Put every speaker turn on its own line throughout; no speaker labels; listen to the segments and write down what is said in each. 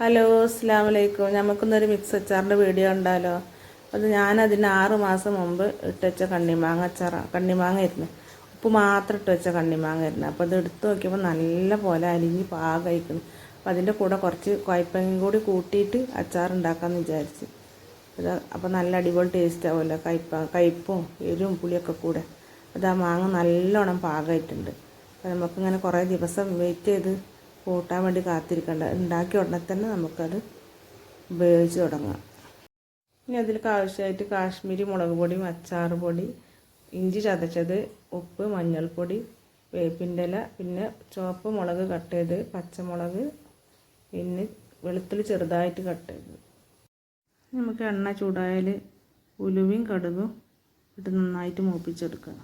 Hello അസ്സാം വലൈക്കും നമുക്കൊന്നൊരു mix അച്ചാറിന്റെ video ഉണ്ടല്ലോ അത് ഞാനതിന് ആറ് മാസം മുമ്പ് ഇട്ടുവെച്ച കണ്ണിമാങ്ങ അച്ചാറ. കണ്ണിമാങ്ങ ആയിരുന്നു ഉപ്പ് മാത്രം ഇട്ട് വെച്ച കണ്ണിമാങ്ങ ആയിരുന്നു അപ്പോൾ അത് എടുത്ത് നോക്കിയപ്പോൾ നല്ല പോലെ അലിഞ്ഞ് പാകയിക്കുന്നു അപ്പോൾ അതിന്റെ കൂടെ കുറച്ച് കുഴപ്പങ്ങയും കൂടി കൂട്ടിയിട്ട് അച്ചാർ ഉണ്ടാക്കാമെന്ന് വിചാരിച്ച്. അത് അപ്പോൾ നല്ല അടിപൊളി ടേസ്റ്റ് ആവുമല്ലോ. കയ്പ കയ്പും എരും പുളിയൊക്കെ കൂടെ. അത് ആ മാങ്ങ നല്ലോണം പാകമായിട്ടുണ്ട് അപ്പോൾ നമുക്കിങ്ങനെ കുറേ ദിവസം വെയിറ്റ് ചെയ്ത് കൂട്ടാൻ വേണ്ടി കാത്തിരിക്കേണ്ട. ഉണ്ടാക്കിയ ഉടനെ തന്നെ നമുക്കത് ഉപയോഗിച്ച് തുടങ്ങാം. ഇനി അതിലേക്ക് ആവശ്യമായിട്ട് കാശ്മീരി മുളക് പൊടി അച്ചാർ പൊടി ഇഞ്ചി ചതച്ചത് ഉപ്പ് മഞ്ഞൾപ്പൊടി വേപ്പിന്റെ ഇല പിന്നെ ചുവപ്പ് മുളക് കട്ട് ചെയ്ത് പച്ചമുളക് പിന്നെ വെളുത്തുള്ളി ചെറുതായിട്ട് കട്ട് ചെയ്ത്. നമുക്ക് എണ്ണ ചൂടായാൽ ഉലുവയും കടുകും ഇട്ട് നന്നായിട്ട് മൂപ്പിച്ചെടുക്കുക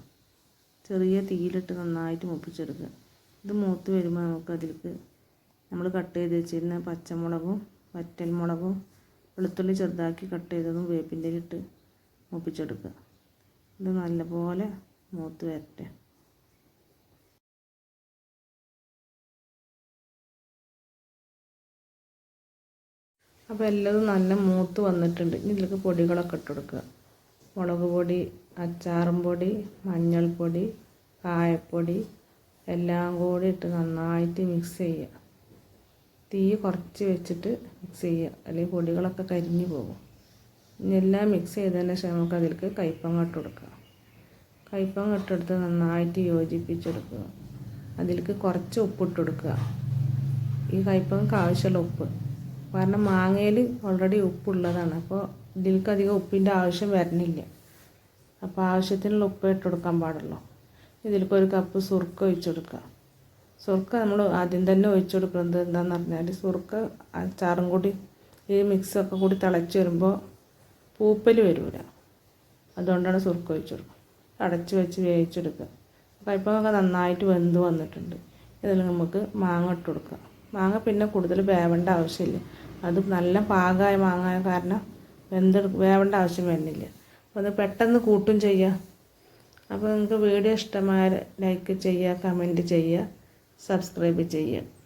ചെറിയ തീയിലിട്ട് നന്നായിട്ട് മൂപ്പിച്ചെടുക്കുക. ഇത് മൂത്ത് വരുമ്പോൾ നമുക്ക് അതിലേക്ക് നമ്മൾ കട്ട് ചെയ്ത് വെച്ചിരുന്ന പച്ചമുളകും വറ്റൽമുളകും വെളുത്തുള്ളി ചെറുതാക്കി കട്ട് ചെയ്തതും വേപ്പിന്റെ ഇട്ട് മൂപ്പിച്ചെടുക്കുക. ഇത് നല്ലപോലെ മൂത്ത് വരട്ടെ. അപ്പോൾ എല്ലാം നല്ല മൂത്ത് വന്നിട്ടുണ്ട്. ഇനി ഇതിലേക്ക് പൊടികളൊക്കെ ഇട്ട് കൊടുക്കുക. മുളക് പൊടി അച്ചാറും പൊടി മഞ്ഞൾപ്പൊടി കായപ്പൊടി എല്ലാം കൂടി ഇട്ട് നന്നായിട്ട് മിക്സ് ചെയ്യുക. തീ കുറച്ച് വെച്ചിട്ട് മിക്സ് ചെയ്യുക. അല്ലെങ്കിൽ പൊടികളൊക്കെ കരിഞ്ഞു പോകും. ഇനി എല്ലാം മിക്സ് ചെയ്തതിന് ശേഷം നമുക്ക് അതിലേക്ക് കയ്പങ്ങ ഇട്ട് കൊടുക്കുക. കയ്പങ്ങ ഇട്ടെടുത്ത് നന്നായിട്ട് യോജിപ്പിച്ചെടുക്കുക. അതിലേക്ക് കുറച്ച് ഉപ്പിട്ട് കൊടുക്കുക. ഈ കയ്പങ്ങൾക്ക് ആവശ്യമുള്ള ഉപ്പ്. കാരണം മാങ്ങയിൽ ഓൾറെഡി ഉപ്പുള്ളതാണ് അപ്പോൾ ഇതിലേക്ക് അധികം ഉപ്പിന്റെ ആവശ്യം വരുന്നില്ല. അപ്പോൾ ആവശ്യത്തിനുള്ള ഉപ്പ് ഇട്ട് കൊടുക്കാൻ പാടുള്ളൂ. ഇതിലേക്ക് ഒരു കപ്പ് സുർക്ക ഒഴിച്ചു കൊടുക്കുക. സുർക്ക നമ്മൾ ആദ്യം തന്നെ ഒഴിച്ചു കൊടുക്കുന്നത് എന്താണെന്ന് പറഞ്ഞാൽ സുർക്ക അച്ചാറും കൂടി ഈ മിക്സൊക്കെ കൂടി തിളച്ച് വരുമ്പോൾ പൂപ്പൽ വരില്ല അതുകൊണ്ടാണ് സുർക്ക ഒഴിച്ചു കൊടുക്കുക. അടച്ച് വെച്ച് വേവിച്ചെടുക്കുക. കയ്പൊക്കെ നന്നായിട്ട് വെന്ത് വന്നിട്ടുണ്ട്. ഇതിൽ നമുക്ക് മാങ്ങ ഇട്ട് കൊടുക്കുക. മാങ്ങ പിന്നെ കൂടുതൽ വേവേണ്ട ആവശ്യമില്ല. അത് നല്ല പാകമായ മാങ്ങ കാരണം വെന്തെടുക്ക വേവേണ്ട ആവശ്യം വരുന്നില്ല. അപ്പോൾ അത് പെട്ടെന്ന് കൂട്ടും ചെയ്യുക അപ്പോൾ നിങ്ങൾക്ക് വീഡിയോ ഇഷ്ടമായ ലൈക്ക് ചെയ്യുക കമന്റ് ചെയ്യുക. സബ്സ്ക്രൈബ് ചെയ്യുക